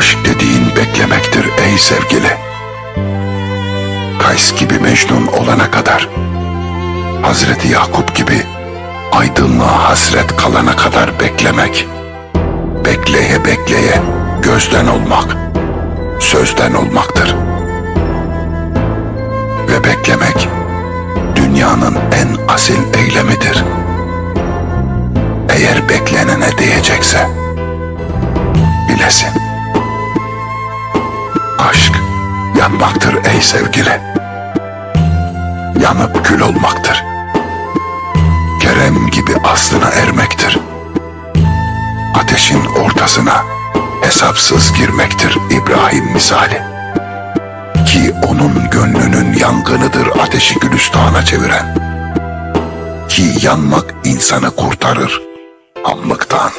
Aşk dediğin beklemektir ey sevgili. Kays gibi Mecnun olana kadar, Hazreti Yakup gibi aydınlığa hasret kalana kadar beklemek, bekleye bekleye gözden olmak, sözden olmaktır. Ve beklemek, dünyanın en asil eylemidir. Eğer beklenene değecekse, bilesin. Yanmaktır ey sevgili. Yanıp kül olmaktır. Kerem gibi aslına ermektir. Ateşin ortasına hesapsız girmektir İbrahim misali. Ki onun gönlünün yangınıdır ateşi gülüstana çeviren. Ki yanmak insanı kurtarır hamlıktan.